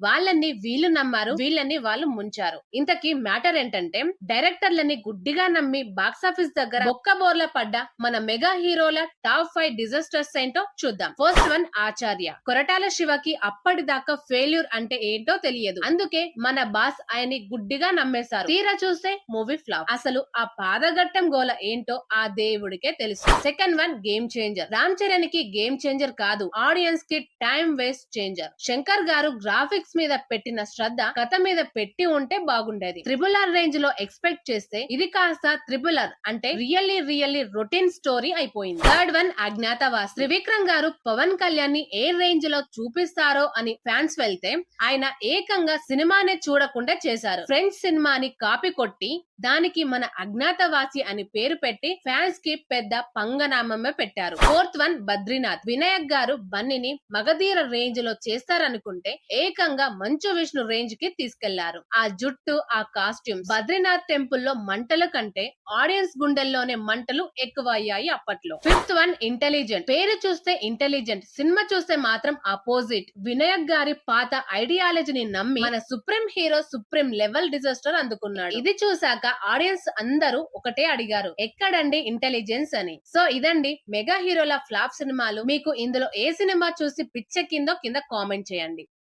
వాళ్ళని వీళ్ళు నమ్మారు వీళ్ళని వాళ్ళు ముంచారు. ఇంతకీ మ్యాటర్ ఏంటంటే డైరెక్టర్లని గుడ్డిగా నమ్మి బాక్సాఫీస్ దగ్గర ఒక్క బోర్ల పడ్డ మన మెగా హీరోల టాప్ ఫైవ్ డిజాస్టర్స్ ఏంటో చూద్దాం. First one Acharya. కొరటాల శివకి అప్పటిదాకా ఫెయిల్యూర్ అంటే ఏంటో తెలియదు. అందుకే మన బాస్ ఆయన్ని గుడ్డిగా నమ్మేశారు. తీరా చూస్తే మూవీ ఫ్లాప్. అసలు ఆ పాదగట్టం గోల ఏంటో ఆ దేవుడికే తెలుసు. Second one game changer. Ram చరణ్కి game changer కాదు ఆడియన్స్కి time waste changer. Shankar garu graphics మీద పెట్టిన శ్రద్ధ కథ మీద పెట్టి ఉంటే బాగుండేది. త్రిబుల్ ఆర్ రేంజ్లో ఎక్స్పెక్ట్ చేస్తే ఇది కాస్త త్రిబుల్ ఆర్ అంటే రియల్లీ రియల్లీ రొటీన్ స్టోరీ అయిపోయింది. Third one Agnyaathavaasi. త్రివిక్రమ్ గారు పవన్ కళ్యాణ్ని ఏ రేంజ్లో చూపిస్తారో అని ఫ్యాన్స్ వెళ్తే ఆయన ఏకంగా సినిమానే చూడకుండా చేశారు. ఫ్రెండ్స్ సినిమాని కాపీ కొట్టి దానికి మన అజ్ఞాతవాసి అని పేరు పెట్టి ఫ్యాన్స్కి పెద్ద పంగనామమే పెట్టారు. Fourth one Badrinath. వినాయక్ గారు బన్నీని మగధీర రేంజ్లో చేస్తారనుకుంటే ఏకంగా మంచు విష్ణు రేంజ్కి తీసుకెళ్ళారు. ఆ జుట్టు ఆ కాస్ట్యూమ్ బద్రీనాథ్ టెంపుల్లో మంటల కంటే ఆడియన్స్ గుండెల్లోనే మంటలు ఎక్కువ అయ్యాయి అప్పట్లో. ఫిఫ్త్ వన్ ఇంటెలిజెంట్ పేరు చూస్తే ఇంటెలిజెంట్ సినిమా చూస్తే మాత్రం అపోజిట్ వినాయక్ గారి పాత ఐడియాలజీని నమ్మి మన supreme hero supreme level disaster అందుకున్నాడు. ఇది చూసాక ఆడియన్స్ అందరూ ఒకటే అడిగారు ఎక్కడండి ఇంటెలిజెన్స్ అని? సో ఇదండి మెగా హీరోల ఫ్లాప్ సినిమాలు. మీకు ఇందులో ఏ సినిమా చూసి పిచ్చెక్కిందో కింద కామెంట్ చేయండి.